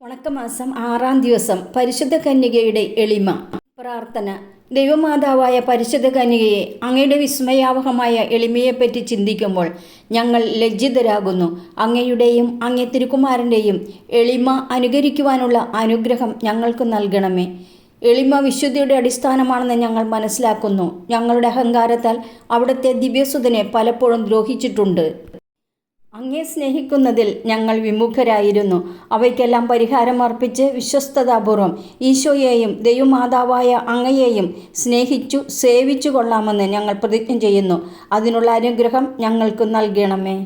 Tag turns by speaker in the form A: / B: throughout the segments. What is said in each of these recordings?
A: വണക്കമാസം ആറാം ദിവസം പരിശുദ്ധ കന്യകയുടെ എളിമ. പ്രാർത്ഥന. ദൈവമാതാവായ പരിശുദ്ധ കന്യകയെ അങ്ങയുടെ വിസ്മയാവഹമായ എളിമയെപ്പറ്റി ചിന്തിക്കുമ്പോൾ ഞങ്ങൾ ലജ്ജിതരാകുന്നു. അങ്ങയുടെയും അങ്ങേ തിരുക്കുമാരന്റെയും എളിമ അനുകരിക്കുവാനുള്ള അനുഗ്രഹം ഞങ്ങൾക്ക് നൽകണമേ. എളിമ വിശുദ്ധിയുടെ അടിസ്ഥാനമാണെന്ന് ഞങ്ങൾ മനസ്സിലാക്കുന്നു. ഞങ്ങളുടെ അഹങ്കാരത്താൽ അവിടുത്തെ ദിവ്യസുതനെ പലപ്പോഴും ദ്രോഹിച്ചിട്ടുണ്ട്. അങ്ങേ സ്നേഹിക്കുന്നതിൽ ഞങ്ങൾ വിമുഖരായിരുന്നു. അവയ്ക്കെല്ലാം പരിഹാരം അർപ്പിച്ച് വിശ്വസ്തതാപൂർവം ഈശോയെയും ദൈവമാതാവായ അങ്ങയെയും സ്നേഹിച്ചു സേവിച്ചു കൊള്ളാമെന്ന് ഞങ്ങൾ പ്രതിജ്ഞ ചെയ്യുന്നു. അതിനുള്ള അനുഗ്രഹം ഞങ്ങൾക്ക് നൽകണമേ.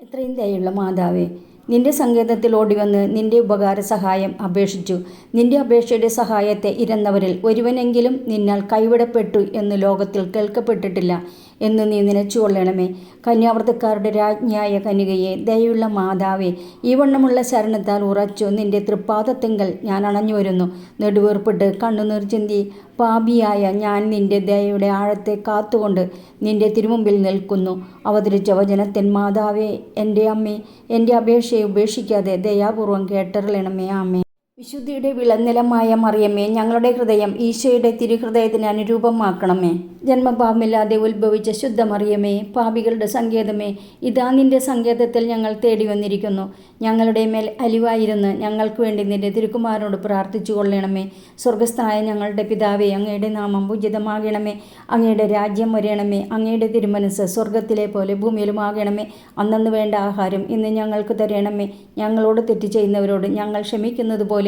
A: എത്രയും ദയുള്ള മാതാവേ നിന്റെ സങ്കേതത്തിൽ ഓടിവന്ന് നിന്റെ ഉപകാര സഹായം അപേക്ഷിച്ചു. നിന്റെ അപേക്ഷയുടെ സഹായത്തെ ഇരന്നവരിൽ ഒരുവനെങ്കിലും നിന്നാൽ കൈവിടപ്പെട്ടു എന്ന് ലോകത്തിൽ കേൾക്കപ്പെട്ടിട്ടില്ല. എന്ന് നീ നിലച്ചുകൊള്ളണമേ കന്യാവൃത്തക്കാരുടെ രാജ്ഞിയായ കനികയെ ദയുള്ള മാതാവേ ഈ വണ്ണമുള്ള ശരണത്താൽ ഉറച്ചു നിന്റെ തൃപ്പാദത്തിങ്കൽ ഞാൻ അണഞ്ഞു വരുന്നു. നെടുവേർപ്പിട്ട് കണ്ണുനീർ ചിന്തി പാപിയായ ഞാൻ നിന്റെ ദയയുടെ ആഴത്തെ കാത്തുകൊണ്ട് നിന്റെ തിരുമുമ്പിൽ നിൽക്കുന്നു. അവതരിച്ച വചനത്തിൻ മാതാവേ എന്റെ അമ്മേ എന്റെ അപേക്ഷയെ ഉപേക്ഷിക്കാതെ ദയാപൂർവം കേട്ടറിയണമേ ആമേ വിശുദ്ധിയുടെ വിളനിലമായ മറിയമ്മേ ഞങ്ങളുടെ ഹൃദയം ഈശോയുടെ തിരുഹൃദയത്തിന് അനുരൂപമാക്കണമേ. ജന്മപാപമില്ലാതെ ഉത്ഭവിച്ച ശുദ്ധ മറിയമ്മേ പാപികളുടെ സങ്കേതമേ ഇതാ നിന്റെ സങ്കേതത്തിൽ ഞങ്ങൾ തേടി വന്നിരിക്കുന്നു. ഞങ്ങളുടെ മേൽ അലിവായിരുന്ന് ഞങ്ങൾക്ക് വേണ്ടി നിന്റെ തിരുക്കുമാരനോട് പ്രാർത്ഥിച്ചു കൊള്ളണമേ. സ്വർഗസ്ഥനായ ഞങ്ങളുടെ പിതാവേ അങ്ങയുടെ നാമം പൂജിതമാകണമേ. അങ്ങയുടെ രാജ്യം വരയണമേ അങ്ങയുടെ തിരുമനസ് സ്വർഗത്തിലെ പോലെ ഭൂമിയിലുമാകണമേ അന്നന്ന് വേണ്ട ആഹാരം ഇന്ന് ഞങ്ങൾക്ക് തരണമേ. ഞങ്ങളോട് തെറ്റ് ചെയ്യുന്നവരോട് ഞങ്ങൾ ക്ഷമിക്കുന്നത് പോലെ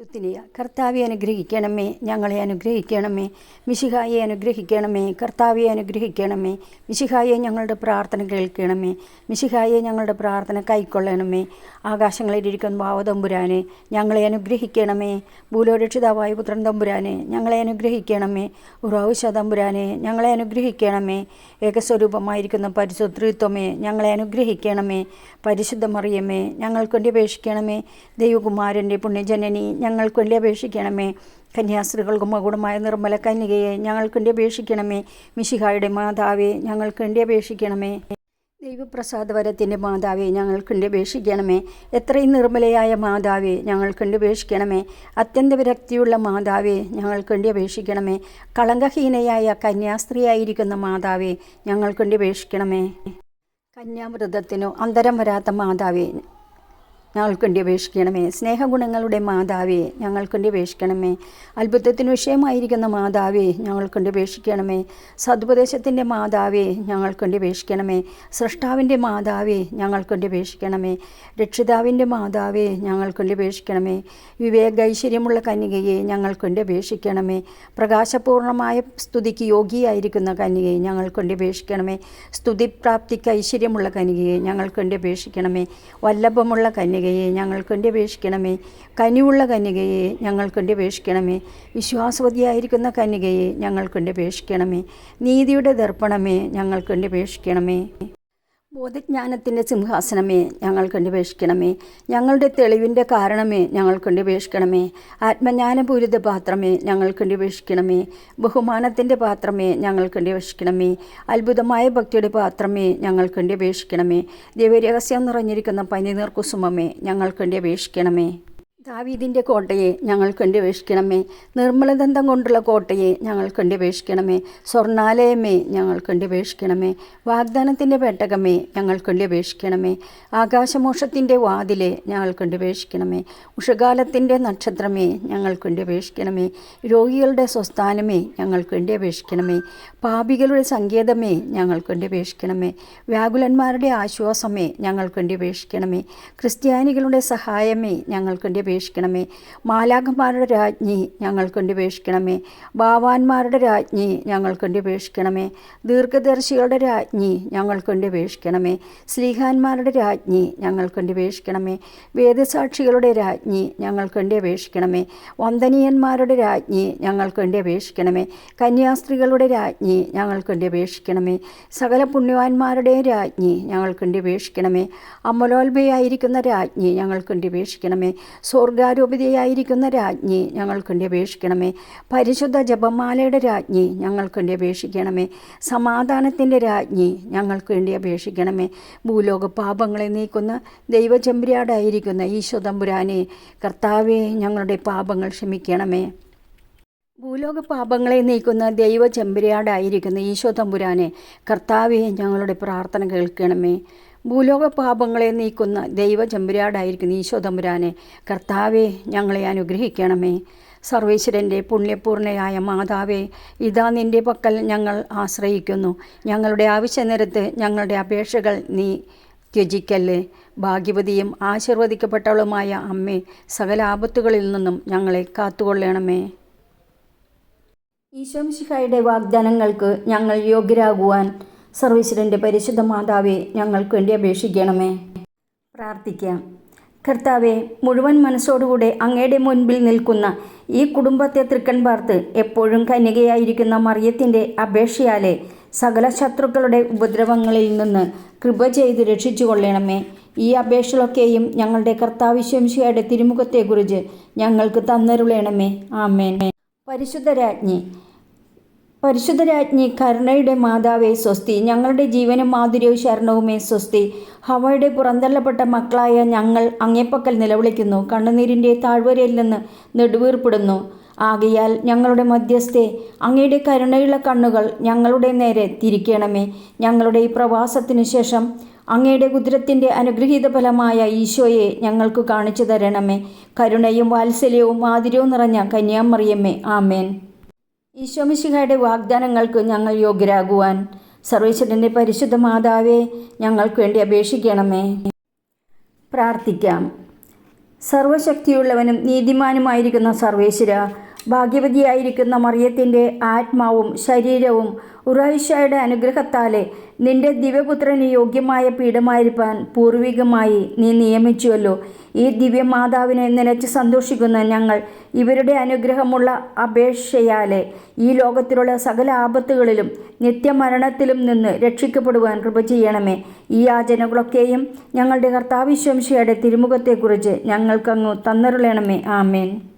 A: ലുത്തിനിയ കർത്താവെ അനുഗ്രഹിക്കണമേ ഞങ്ങളെ അനുഗ്രഹിക്കണമേ മിശിഹായെ അനുഗ്രഹിക്കണമേ കർത്താവെ അനുഗ്രഹിക്കണമേ മിശിഹായെ ഞങ്ങളുടെ പ്രാർത്ഥന കേൾക്കണമേ മിശിഹായെ ഞങ്ങളുടെ പ്രാർത്ഥന കൈക്കൊള്ളണമേ. ആകാശങ്ങളിലിരിക്കുന്ന ഭാവതമ്പുരാനെ ഞങ്ങളെ അനുഗ്രഹിക്കണമേ. ഭൂലോരക്ഷിതാവായ പുത്രൻ തമ്പുരാനെ ഞങ്ങളെ അനുഗ്രഹിക്കണമേ. ഉറൗശ തമ്പുരാനെ ഞങ്ങളെ അനുഗ്രഹിക്കണമേ. ഏകസ്വരൂപമായിരിക്കുന്ന പരിശുദ്ധിത്വമേ ഞങ്ങളെ അനുഗ്രഹിക്കണമേ. പരിശുദ്ധമറിയമേ ഞങ്ങൾക്ക് വേണ്ടി അപേക്ഷിക്കണമേ. ദൈവകുമാരന്റെ പുണ്യജനനി ഞങ്ങൾക്ക് വേണ്ടി അപേക്ഷിക്കണമേ. കന്യാസ്ത്രീകൾക്കും മകുടമായ നിർമ്മല കന്യകയെ ഞങ്ങൾക്ക് വേണ്ടി അപേക്ഷിക്കണമേ. മിശിഹായുടെ മാതാവേ ഞങ്ങൾക്ക് വേണ്ടി അപേക്ഷിക്കണമേ. ദൈവപ്രസാദവരത്തിന്റെ മാതാവേ വേണ്ടി അപേക്ഷിക്കണമേ. എത്രയും നിർമ്മലയായ മാതാവേ വേണ്ടി അപേക്ഷിക്കണമേ. അത്യന്ത വിരക്തിയുള്ള മാതാവേ വേണ്ടി അപേക്ഷിക്കണമേ. കളങ്കഹീനയായ കന്യാസ്ത്രീയായിരിക്കുന്ന മാതാവേ വേണ്ടി അപേക്ഷിക്കണമേ. കന്യാമൃതത്തിനു അന്തരം വരാത്ത മാതാവേ ഞങ്ങൾക്ക് വേണ്ടി അപേക്ഷിക്കണമേ. സ്നേഹഗുണങ്ങളുടെ മാതാവേ ഞങ്ങൾക്ക് വേണ്ടി അപേക്ഷിക്കണമേ. അത്ഭുതത്തിന് വിഷയമായിരിക്കുന്ന മാതാവേ ഞങ്ങൾക്ക് വേണ്ടി അപേക്ഷിക്കണമേ. സതുപദേശത്തിന്റെ മാതാവേ ഞങ്ങൾക്ക് വേണ്ടി അപേക്ഷിക്കണമേ. സൃഷ്ടാവിന്റെ മാതാവേ ഞങ്ങൾക്ക് വേണ്ടി അപേക്ഷിക്കണമേ. രക്ഷിതാവിന്റെ മാതാവേ ഞങ്ങൾക്ക് വേണ്ടി അപേക്ഷിക്കണമേ. വിവേക ഐശ്വര്യമുള്ള കന്യകയെ ഞങ്ങൾക്ക് വേണ്ടി അപേക്ഷിക്കണമേ. പ്രകാശപൂർണമായ സ്തുതിക്ക് യോഗിയായിരിക്കുന്ന കന്യകയെ ഞങ്ങൾക്ക് വേണ്ടി അപേക്ഷിക്കണമേ. സ്തുതിപ്രാപ്തിക്ക് ഐശ്വര്യമുള്ള കന്യകയെ ഞങ്ങൾക്ക് വേണ്ടി അപേക്ഷിക്കണമേ. വല്ലഭമുള്ള കന്യക കന്യകയെ ഞങ്ങൾക്ക് വേണ്ടി അപേക്ഷിക്കണമേ. കനിവുള്ള കന്യകയെ ഞങ്ങൾക്ക് വേണ്ടി അപേക്ഷിക്കണമേ. വിശ്വാസവതിയായിരിക്കുന്ന കന്യകയെ ഞങ്ങൾക്ക് അപേക്ഷിക്കണമേ. നീതിയുടെ ദർപ്പണമേ ഞങ്ങൾക്ക് അപേക്ഷിക്കണമേ. ബോധജ്ഞാനത്തിന്റെ സിംഹാസനമേ ഞങ്ങൾ കണ്ടുപേക്ഷിക്കണമേ ഞങ്ങളുടെ തെളിവിന്റെ കാരണമേ ഞങ്ങൾ കണ്ടുപേക്ഷിക്കണമേ ആത്മജ്ഞാനപൂരിത പാത്രമേ ഞങ്ങൾ കണ്ടുപേക്ഷിക്കണമേ ബഹുമാനത്തിന്റെ പാത്രമേ ഞങ്ങൾ കണ്ടുപേക്ഷിക്കണമേ അത്ഭുതമായ ഭക്തിയുടെ പാത്രമേ ഞങ്ങൾ കണ്ടുപേക്ഷിക്കണമേ ദൈവരഹസ്യം നിറഞ്ഞിരിക്കുന്ന പനിനീർ കുസുമമേ ഞങ്ങൾ വേണ്ടി അപേക്ഷിക്കണമേ. ദാവീദിന്റെ കോട്ടയെ ഞങ്ങൾ വേണ്ടി അപേക്ഷിക്കണമേ നിർമ്മലദന്തം കൊണ്ടുള്ള കോട്ടയെ ഞങ്ങൾ വേണ്ടി അപേക്ഷിക്കണമേ സ്വർണാലയമേ ഞങ്ങൾ വേണ്ടി അപേക്ഷിക്കണമേ വാഗ്ദാനത്തിന്റെ പെട്ടകമേ ഞങ്ങൾ വേണ്ടി അപേക്ഷിക്കണമേ ആകാശമോഷത്തിന്റെ വാതിലെ ഞങ്ങൾ വേണ്ടി അപേക്ഷിക്കണമേ ഉഷകാലത്തിന്റെ നക്ഷത്രമേ ഞങ്ങൾ വേണ്ടി അപേക്ഷിക്കണമേ രോഗികളുടെ സ്വസ്ഥാനമേ ഞങ്ങൾ വേണ്ടി അപേക്ഷിക്കണമേ പാപികളുടെ സങ്കേതമേ ഞങ്ങൾ വേണ്ടി അപേക്ഷിക്കണമേ വ്യാകുലന്മാരുടെ ആശ്വാസമേ ഞങ്ങൾ വേണ്ടി അപേക്ഷിക്കണമേ ക്രിസ്ത്യാനികളുടെ സഹായമേ ഞങ്ങൾ വേണ്ടി അപേക്ഷിക്കണമേ മാലാഖന്മാരുടെ രാജ്ഞി ഞങ്ങൾക്കുണ്ട് വേഷിക്കണമേ ഭാവാന്മാരുടെ രാജ്ഞി ഞങ്ങൾക്കുണ്ട് വേഷിക്കണമേ ദീർഘദർശികളുടെ രാജ്ഞി ഞങ്ങൾക്കുണ്ട് വേഷിക്കണമേ സ്ലീഹാന്മാരുടെ രാജ്ഞി ഞങ്ങൾക്കുണ്ട് വേഷിക്കണമേ വേദസാക്ഷികളുടെ രാജ്ഞി ഞങ്ങൾക്കുണ്ട് വേഷിക്കണമേ വന്ദനീയന്മാരുടെ രാജ്ഞി ഞങ്ങൾക്കുണ്ട് വേഷിക്കണമേ കന്യാസ്ത്രീകളുടെ രാജ്ഞി ഞങ്ങൾക്കുണ്ട് വേഷിക്കണമേ സകല പുണ്യവാന്മാരുടെ രാജ്ഞി ഞങ്ങൾക്കുണ്ട് വേഷിക്കണമേ അമലോത്ഭയായിരിക്കുന്ന രാജ്ഞി ഞങ്ങൾക്കുണ്ട് വേഷിക്കണമേ അപേക്ഷിക്കണമേ സ്വർഗാരൂപതയായിരിക്കുന്ന രാജ്ഞി ഞങ്ങൾക്ക് വേണ്ടി അപേക്ഷിക്കണമേ. പരിശുദ്ധ ജപമാലയുടെ രാജ്ഞി ഞങ്ങൾക്ക് വേണ്ടി അപേക്ഷിക്കണമേ. സമാധാനത്തിന്റെ രാജ്ഞി ഞങ്ങൾക്ക് വേണ്ടി അപേക്ഷിക്കണമേ. ഭൂലോക പാപങ്ങളെ നീക്കുന്ന ദൈവചെമ്പുരാടായിരിക്കുന്ന ഈശോ തമ്പുരാനെ കർത്താവെ ഞങ്ങളുടെ പാപങ്ങൾ ക്ഷമിക്കണമേ. ഭൂലോക പാപങ്ങളെ നീക്കുന്ന ദൈവ ചെമ്പരിയാടായിരിക്കുന്ന ഈശോ തമ്പുരാനെ കർത്താവെ ഞങ്ങളുടെ പ്രാർത്ഥന കേൾക്കണമേ. ഭൂലോക പാപങ്ങളെ നീക്കുന്ന ദൈവ ചെമ്പരിയാടായിരിക്കുന്ന ഈശോ തമ്പുരാനെ കർത്താവെ ഞങ്ങളെ അനുഗ്രഹിക്കണമേ. സർവേശ്വരന്റെ പുണ്യപൂർണയായ മാതാവേ ഇതാ നിന്റെ പക്കൽ ഞങ്ങൾ ആശ്രയിക്കുന്നു. ഞങ്ങളുടെ ആവശ്യനിരത്ത് ഞങ്ങളുടെ അപേക്ഷകൾ നീ ത്യജിക്കല്ലേ. ഭാഗ്യവതിയും ആശീർവദിക്കപ്പെട്ടവളുമായ അമ്മേ സകല ആപത്തുകളിൽ നിന്നും ഞങ്ങളെ കാത്തുകൊള്ളണമേ. ഈശോംശിഹായുടെ വാഗ്ദാനങ്ങൾക്ക് ഞങ്ങൾ യോഗ്യരാകുവാൻ സർവീശ്വരന്റെ പരിശുദ്ധ മാതാവെ ഞങ്ങൾക്ക് വേണ്ടി അപേക്ഷിക്കണമേ. പ്രാർത്ഥിക്കാം. കർത്താവെ മുഴുവൻ മനസ്സോടുകൂടെ അങ്ങയുടെ മുൻപിൽ നിൽക്കുന്ന ഈ കുടുംബത്തെ തൃക്കൺ പാർത്ത് എപ്പോഴും കന്യകയായിരിക്കുന്ന മറിയത്തിന്റെ അപേക്ഷയാലെ സകല ശത്രുക്കളുടെ ഉപദ്രവങ്ങളിൽ നിന്ന് കൃപ ചെയ്ത് രക്ഷിച്ചു കൊള്ളണമേ ഈ അപേക്ഷകളൊക്കെയും ഞങ്ങളുടെ കർത്താവിശ്വംശയുടെ തിരുമുഖത്തെക്കുറിച്ച് ഞങ്ങൾക്ക് തന്നരുളേണമേ. ആമേൻ. പരിശുദ്ധ രാജ്ഞി പരിശുദ്ധ കരുണയുടെ മാതാവേ സ്വസ്തി ഞങ്ങളുടെ ജീവനും മാധുര്യവും ശരണവുമേ സ്വസ്തി. ഹവയുടെ പുറന്തള്ളപ്പെട്ട മക്കളായ ഞങ്ങൾ അങ്ങേപ്പക്കൽ നിലവിളിക്കുന്നു. കണ്ണുനീരിന്റെ താഴ്വരയിൽ നിന്ന് നെടുവീർപ്പെടുന്നു. ആകയാൽ ഞങ്ങളുടെ മധ്യസ്ഥെ അങ്ങയുടെ കരുണയുള്ള കണ്ണുകൾ ഞങ്ങളുടെ നേരെ തിരിക്കണമേ. ഞങ്ങളുടെ ഈ പ്രവാസത്തിനു ശേഷം അങ്ങയുടെ കുതിരത്തിന്റെ അനുഗ്രഹീത ഫലമായ ഈശോയെ ഞങ്ങൾക്ക് കാണിച്ചു തരണമേ. കരുണയും വാത്സല്യവും മാധുര്യവും നിറഞ്ഞ കന്യാമറിയമ്മേ ആമേൻ. ഈശോമിശിഹയുടെ വാഗ്ദാനങ്ങൾക്ക് ഞങ്ങൾ യോഗ്യരാകുവാൻ സർവേശ്വരന്റെ പരിശുദ്ധ മാതാവെ ഞങ്ങൾക്ക് വേണ്ടി അപേക്ഷിക്കണമേ. പ്രാർത്ഥിക്കാം. സർവശക്തിയുള്ളവനും നീതിമാനുമായിരിക്കുന്ന സർവേശ്വര ഭാഗ്യവതിയായിരിക്കുന്ന മറിയത്തിന്റെ ആത്മാവും ശരീരവും ഉറായിഷയുടെ അനുഗ്രഹത്താലെ നിന്റെ ദിവ്യപുത്രന് യോഗ്യമായ പീഠമായിരിക്കാൻ പൂർവികമായി നീ നിയമിച്ചുവല്ലോ. ഈ ദിവ്യമാതാവിനെ നിലച്ച് സന്തോഷിക്കുന്ന ഞങ്ങൾ ഇവരുടെ അനുഗ്രഹമുള്ള അപേക്ഷയാലെ ഈ ലോകത്തിലുള്ള സകല ആപത്തുകളിലും നിത്യമരണത്തിലും നിന്ന് രക്ഷിക്കപ്പെടുവാൻ കൃപ ചെയ്യണമേ. ഈ യാചനകളൊക്കെയും ഞങ്ങളുടെ കർത്താവിശ്വംശയുടെ തിരുമുഖത്തെക്കുറിച്ച് ഞങ്ങൾക്കങ്ങ് തന്നരുളണമേ. ആമേൻ.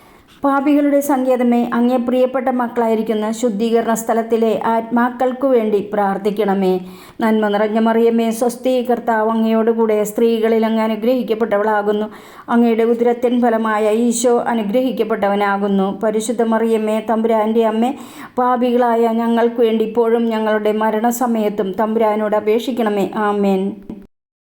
A: പാപികളുടെ സങ്കേതമേ അങ്ങേ പ്രിയപ്പെട്ട മക്കളായിരിക്കുന്ന ശുദ്ധീകരണ സ്ഥലത്തിലെ ആത്മാക്കൾക്കു വേണ്ടി പ്രാർത്ഥിക്കണമേ. നന്മ നിറഞ്ഞ മറിയമ്മേ സ്വസ്തി കർത്താവ് അങ്ങയോടുകൂടെ സ്ത്രീകളിൽ അങ്ങ് അനുഗ്രഹിക്കപ്പെട്ടവളാകുന്നു. അങ്ങയുടെ ഉദരത്തിൻ ഫലമായ ഈശോ അനുഗ്രഹിക്കപ്പെട്ടവനാകുന്നു. പരിശുദ്ധ മറിയമ്മേ തമ്പുരാന്റെ അമ്മ പാപികളായ ഞങ്ങൾക്ക് വേണ്ടി ഇപ്പോഴും ഞങ്ങളുടെ മരണസമയത്തും തമ്പുരാനോട് അപേക്ഷിക്കണമേ. ആമേൻ.